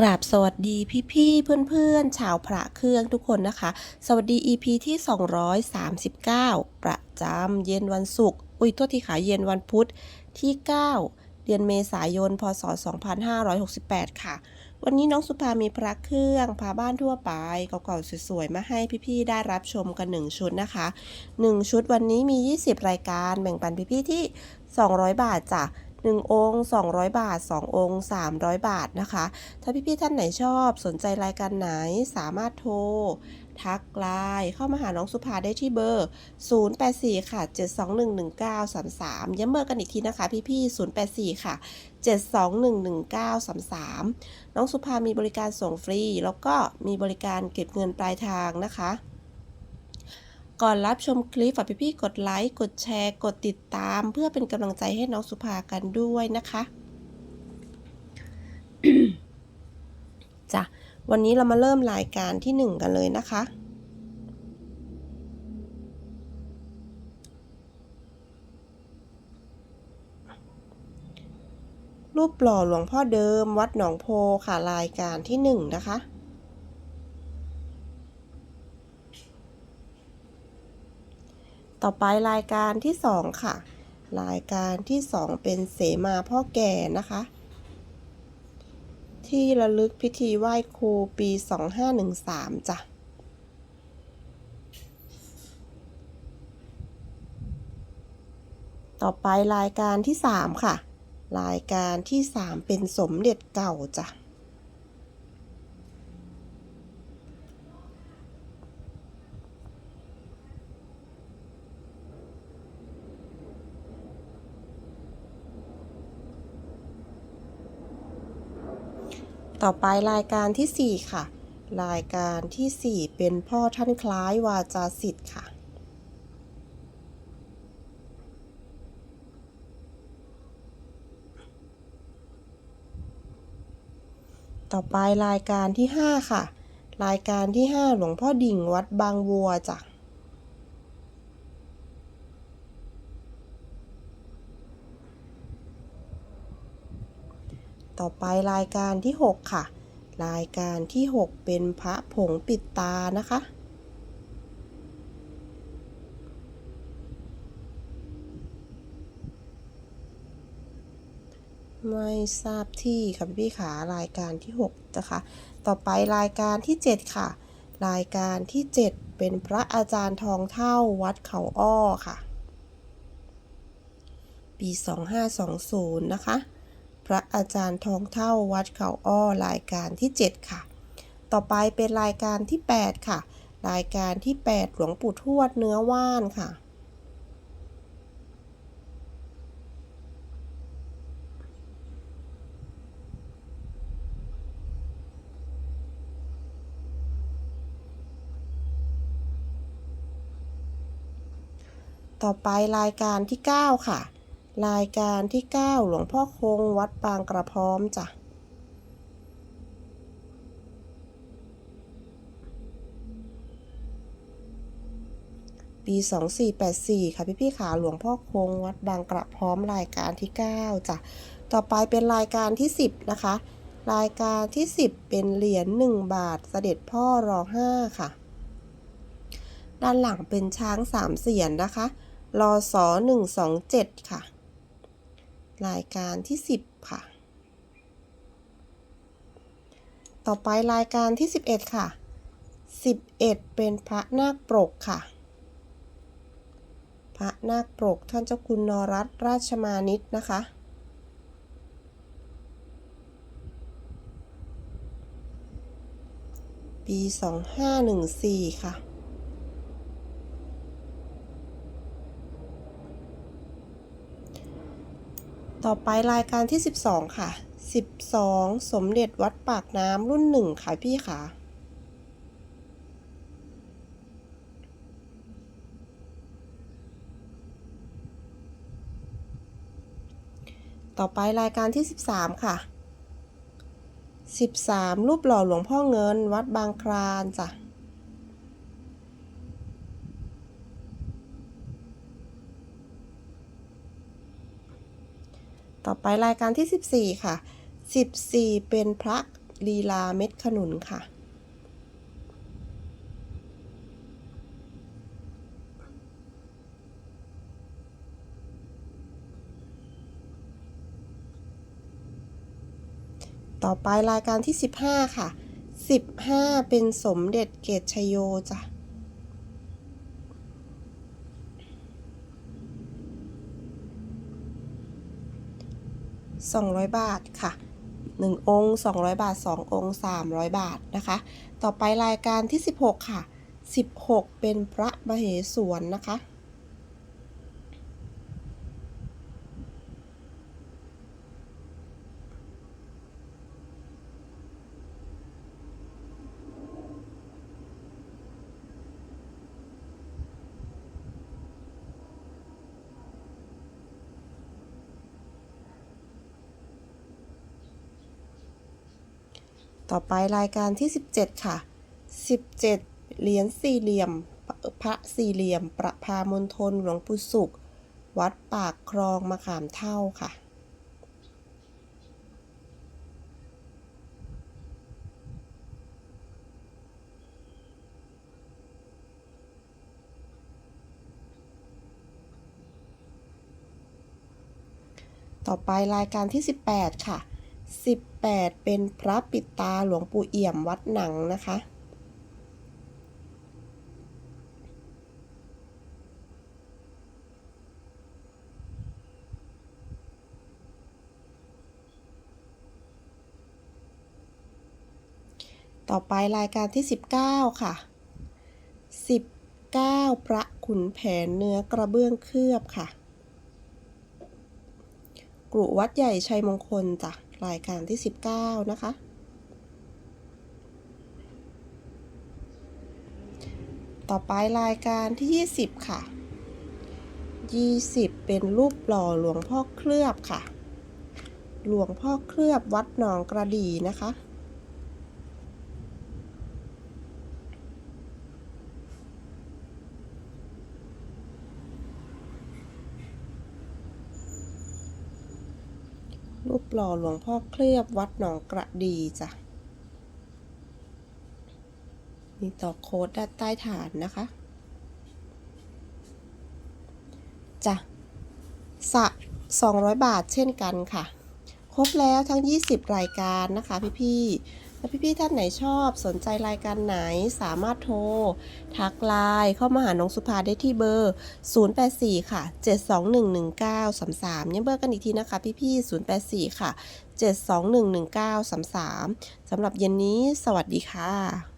กราบสวัสดีพี่ๆเพื่อนๆ ชาวพระเครื่องทุกคนนะคะ สวัสดี EP ที่ 239 ประจำเย็นวันศุกร์อุ้ยโทษทีขาเย็นวันพุธที่ 9 เดือนเมษายน พศ 2568 ค่ะ วันนี้น้องสุภามีพระเครื่องพาบ้านทั่วไปเก่าๆสวยๆ มาให้พี่ๆ ได้รับชมกัน 1 ชุดนะคะ 1 ชุดวันนี้มี 20 รายการแบ่งปันพี่ๆที่ 200 บาทจ้ะ 1 องค์ 200 บาท 2 องค์ 300 บาทนะคะ ถ้าพี่ๆท่านไหนชอบสนใจรายการไหนสามารถโทร ทักไลน์เข้ามาหาน้องสุภาได้ที่เบอร์ 084 ค่ะ 7211933 ย้ำเบอร์กันอีกทีนะคะพี่ๆ084 ค่ะ 7211933 น้องสุภามีบริการส่งฟรี แล้วก็มีบริการเก็บเงินปลายทางนะคะ ก่อนรับชมคลิปฝากพี่ๆกดไลค์ กดแชร์ กดติดตาม เพื่อเป็นกำลังใจให้น้องสุภากันด้วยนะคะจ้ะวันนี้เรามาเริ่มรายการที่หนึ่งกันเลยนะคะ รูปหล่อหลวงพ่อเดิมวัดหนองโพค่ะรายการที่หนึ่งนะคะ ต่อไปรายการที่สองค่ะ รายการที่สองเป็นเสมาพ่อแก่นะคะ ที่ระลึกพิธีไหว้ครูปี 2513 จ้ะต่อไปรายการที่ 3 ค่ะ รายการที่ 3 เป็นสมเด็จเก่าจ้ะ ต่อไปรายการที่ 4 ค่ะ รายการทีสี่ 4 เป็นพ่อท่านคล้ายวาจาสิทธิ์ค่ะ ต่อไปรายการที่ 5 ค่ะ รายการที่ 5 หลวงพ่อดิ่งวัดบางวัวจ้ะ ต่อไปรายการที่ 6 ค่ะ รายการที่ 6 เป็นพระผงปิดตานะคะ ไม่ทราบที่ค่ะพี่ขารายการที่6นะคะ ต่อไปรายการที่ 7 ค่ะ รายการที่ 7 เป็นพระอาจารย์ทองเท่าวัดเขาอ้อค่ะ ปี 2520 นะคะ พระอาจารย์ทองเท่าวัดเขาอ้อรายการที่ 7 ค่ะ ต่อไปเป็นรายการที่ 8 ค่ะ รายการที่ 8 หลวงปู่ทวดเนื้อว่านค่ะต่อไปรายการที่ 9 ค่ะ รายการที่ 9 หลวงพ่อคงวัดบางกระพร้อมจ้ะปี 2484 ค่ะ พี่พี่ขาหลวงพ่อคงวัดบางกระพร้อมรายการที่ 9จ้ะต่อไปเป็นรายการที่ 10 นะคะ รายการที่ 10 เป็นเหรียญ1บาทเสด็จพ่อรอ5ค่ะ ด้านหลังเป็นช้าง3เสียนนะคะรอสอ127 ค่ะ รายการที่ 10 ค่ะ ต่อไปรายการที่ 11 ค่ะ 11 เป็นพระนาคปรกค่ะ พระนาคปรกท่านเจ้าคุณนรัตราชมานิตนะคะ ปี 2514 ค่ะ ต่อไปรายการที่ 12 ค่ะ 12 สมเด็จวัดปากน้ำรุ่นหนึ่งค่ะพี่ค่ะต่อไปรายการที่ 13 ค่ะ 13 รูปหล่อหลวงพ่อเงินวัดบางคลานจ้ะ ต่อไปรายการที่ 14 ค่ะ 14 เป็นพระลีลาเม็ดขนุนค่ะ ต่อไปรายการที่ 15 ค่ะ 15 เป็นสมเด็จเกตชโยจ้ะ 200 บาทค่ะ 1 องค์ 200 บาท 2 องค์ 300 บาทนะคะ ต่อไปรายการที่ 16 ค่ะ 16 เป็นพระมเหสวนนะคะ ต่อไปรายการที่ 17 ค่ะ 17 เหรียญสี่เหลี่ยม พระสี่เหลี่ยม ประพามณฑลหลวงปู่สุข วัดปากคลองมะขามเท่าค่ะต่อไปรายการที่ 18 ค่ะ 18 เป็นพระปิดตาหลวงปู่เอี่ยมวัดหนังนะคะ ต่อไปรายการที่ 19 ค่ะ 19 พระขุนแผนเนื้อกระเบื้องเคลือบค่ะกรุวัดใหญ่ชัยมงคลจ้ะ รายการที่ 19 นะคะ ต่อไปรายการที่ 20 ค่ะ 20 เป็นรูปหล่อหลวงพ่อเคลือบค่ะ หลวงพ่อเคลือบวัดหนองกระดีนะคะ รูปหล่อหลวงพ่อเคลือบวัดหนองกระดีจ้ะ มีต่อโค้ดด้านใต้ฐานนะคะ จ้ะ สะ 200 บาทเช่นกันค่ะ ครบแล้วทั้ง 20 รายการนะคะพี่ๆ ถ้าพี่ๆท่านไหนชอบสนใจรายการไหนสามารถโทร ทักไลน์เข้ามาหาน้องสุภาได้ที่เบอร์ 084 ค่ะ 7211933ย้ำเบอร์กันอีกทีนะคะพี่ๆ084 ค่ะ 7211933สำหรับเย็นนี้ สวัสดีค่ะ